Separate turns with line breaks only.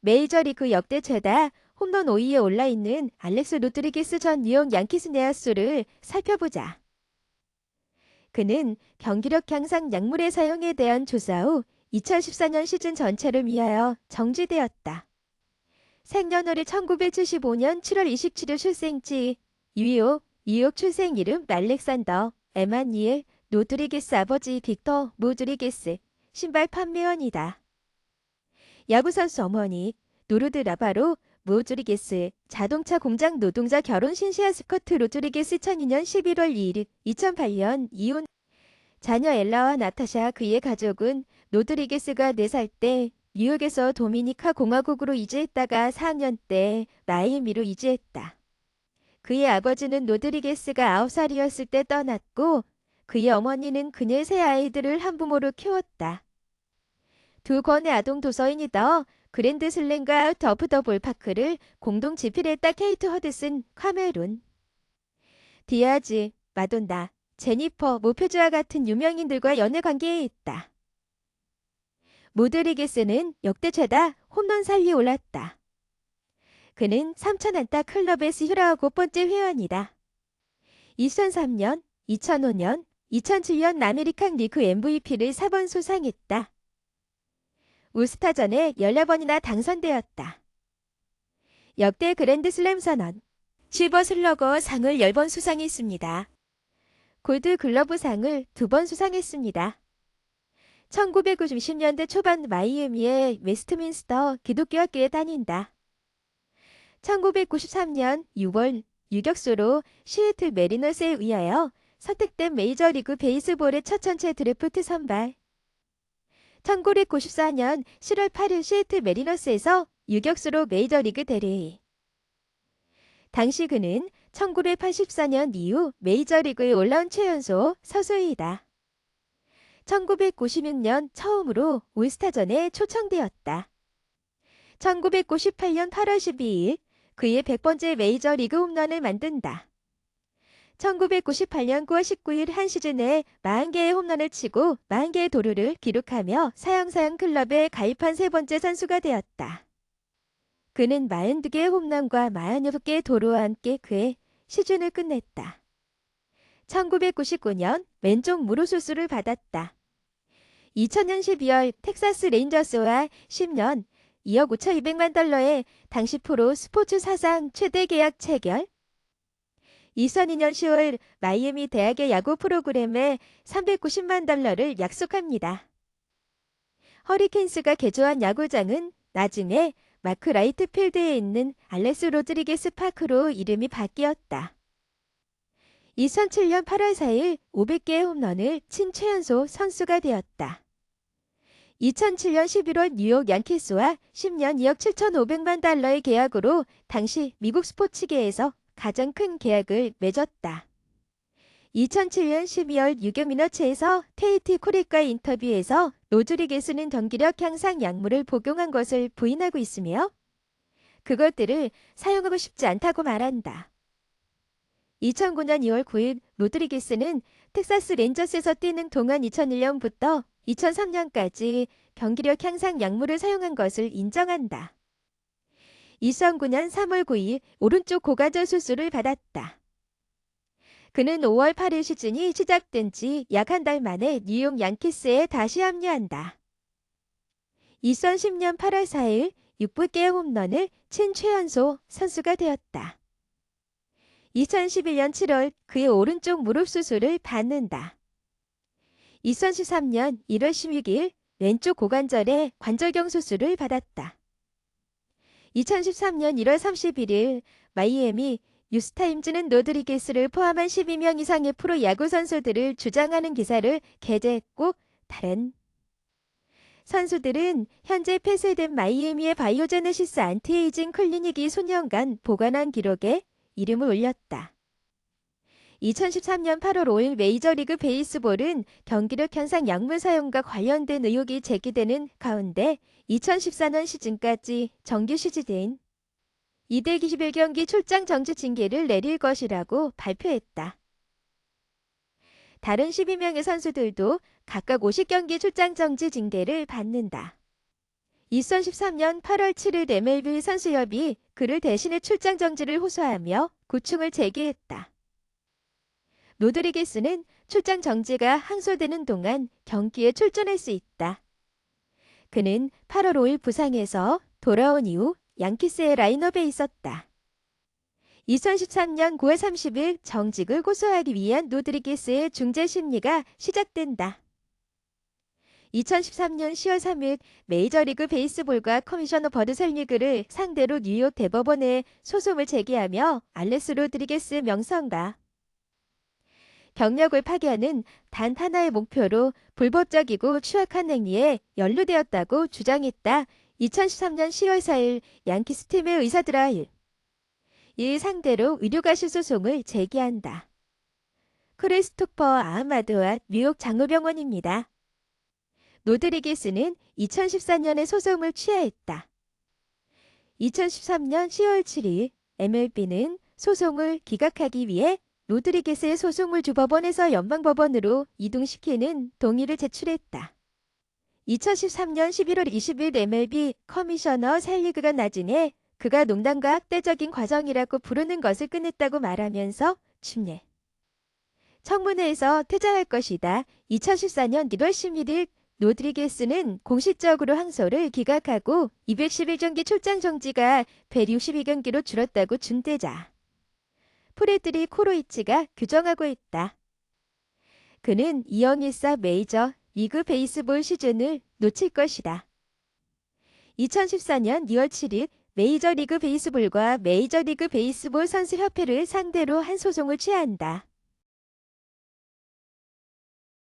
메이저리그 역대 최다 홈런 5위에 올라있는 알렉스 로드리게스 전 뉴욕 양키스 내야수를 살펴보자. 그는 경기력 향상 약물의 사용에 대한 조사 후 2014년 시즌 전체를 위하여 정지되었다. 생년월일 1975년 7월 27일 출생지 유이오 뉴욕 출생 이름 알렉산더 에마니엘 노드리게스 아버지 빅터 모드리게스 신발 판매원이다. 야구선수 어머니 노르드 라바로 모드리게스 자동차 공장 노동자 결혼 신시아 스커트 로드리게스 2002년 11월 2일 2008년 이혼 자녀 엘라와 나타샤 그의 가족은 노드리게스가 4살 때 뉴욕에서 도미니카 공화국으로 이주했다가 4학년 때 마이애미로 이주했다. 그의 아버지는 노드리게스가 9살이었을 때 떠났고 그의 어머니는 그녀의 세 아이들을 한부모로 키웠다. 두 권의 아동 도서인이더 그랜드 슬램과 더프 더 볼 파크를 공동 집필했다 케이트 허드슨 카메룬. 디아즈, 마돈나, 제니퍼, 모표즈와 같은 유명인들과 연애 관계에 있다. 모드리게스는 역대 최다 홈런 4위에 올랐다. 그는 3,000안타 클럽에서 휴라하고 번째 회원이다. 2003년, 2005년, 2007년 아메리칸 리그 MVP를 4번 수상했다. 울스타전에 14번이나 당선되었다. 역대 그랜드슬램 선언, 실버 슬러거 상을 10번 수상했습니다. 골드 글러브 상을 2번 수상했습니다. 1990년대 초반 마이애미의 웨스트민스터 기독교학교에 다닌다. 1993년 6월 유격수로 시애틀 메리너스에 의하여 선택된 메이저리그 베이스볼의 첫 전체 드래프트 선발. 1994년 7월 8일 시애틀 메리너스에서 유격수로 메이저리그 대리. 당시 그는 1984년 이후 메이저리그에 올라온 최연소 서수이다. 1996년 처음으로 올스타전에 초청되었다. 1998년 8월 12일 그의 100번째 메이저리그 홈런을 만든다. 1998년 9월 19일 한 시즌에 40개의 홈런을 치고 40개의 도루를 기록하며 사형사형 클럽에 가입한 세 번째 선수가 되었다. 그는 42개의 홈런과 46개의 도루와 함께 그의 시즌을 끝냈다. 1999년 왼쪽 무릎 수술을 받았다. 2000년 12월 텍사스 레인저스와 10년 2억 5,200만 달러의 당시 프로 스포츠 사상 최대 계약 체결. 2002년 10월 마이애미 대학의 야구 프로그램에 390만 달러를 약속합니다. 허리케인스가 개조한 야구장은 나중에 마크 라이트 필드에 있는 알레스 로드리게스 파크로 이름이 바뀌었다. 2007년 8월 4일 500개의 홈런을 친 최연소 선수가 되었다. 2007년 11월 뉴욕 양키스와 10년 2억 7,500만 달러의 계약으로 당시 미국 스포츠계에서 가장 큰 계약을 맺었다. 2007년 12월 유교민어체에서 테이티 코릭과의 인터뷰에서 로드리게스는 경기력 향상 약물을 복용한 것을 부인하고 있으며 그것들을 사용하고 싶지 않다고 말한다. 2009년 2월 9일 로드리게스는 텍사스 렌저스에서 뛰는 동안 2001년부터 2003년까지 경기력 향상 약물을 사용한 것을 인정한다. 2009년 3월 9일 오른쪽 고관절 수술을 받았다. 그는 5월 8일 시즌이 시작된 지 약 한 달 만에 뉴욕 양키스에 다시 합류한다. 2010년 8월 4일 6부개의 홈런을 친 최연소 선수가 되었다. 2011년 7월 그의 오른쪽 무릎 수술을 받는다. 2013년 1월 16일 왼쪽 고관절에 관절경 수술을 받았다. 2013년 1월 31일 마이애미 뉴스타임즈는 노드리게스를 포함한 12명 이상의 프로 야구 선수들을 주장하는 기사를 게재했고 다른 선수들은 현재 폐쇄된 마이애미의 바이오제네시스 안티에이징 클리닉이 소년간 보관한 기록에 이름을 올렸다. 2013년 8월 5일 메이저리그 베이스볼은 경기력 향상 약물 사용과 관련된 의혹이 제기되는 가운데 2014년 시즌까지 정규 시즌인 2대 21경기 출장 정지 징계를 내릴 것이라고 발표했다. 다른 12명의 선수들도 각각 50경기 출장 정지 징계를 받는다. 2013년 8월 7일 MLB 선수협이 그를 대신해 출장 정지를 호소하며 고충을 제기했다. 로드리게스는 출장 정지가 항소되는 동안 경기에 출전할 수 있다. 그는 8월 5일 부상에서 돌아온 이후 양키스의 라인업에 있었다. 2013년 9월 30일 정직을 고소하기 위한 로드리게스의 중재 심리가 시작된다. 2013년 10월 3일 메이저리그 베이스볼과 커미셔너 버드 셀리그를 상대로 뉴욕 대법원에 소송을 제기하며 알레스 로드리게스 명성가 경력을 파괴하는 단 하나의 목표로 불법적이고 추악한 행위에 연루되었다고 주장했다. 2013년 10월 4일 양키스 팀의 의사들아 이 상대로 의료가실 소송을 제기한다. 크리스토퍼 아마드와 뉴욕 장로병원입니다. 로드리게스는 2014년에 소송을 취하했다. 2013년 10월 7일 MLB는 소송을 기각하기 위해 로드리게스의 소송을 주법원에서 연방법원으로 이동시키는 동의를 제출했다. 2013년 11월 20일 MLB 커미셔너 셀리그가 나중에 그가 농담과 학대적인 과정이라고 부르는 것을 끝냈다고 말하면서 침례. 청문회에서 퇴장할 것이다. 2014년 1월 11일 로드리게스는 공식적으로 항소를 기각하고 211경기 출장 정지가 162경기로 줄었다고 준대자. 프레드리 코로이치가 규정하고 있다. 그는 2형1사 메이저 리그 베이스볼 시즌을 놓칠 것이다. 2014년 2월 7일 메이저리그 베이스볼과 메이저리그 베이스볼 선수협회를 상대로 한 소송을 취한다.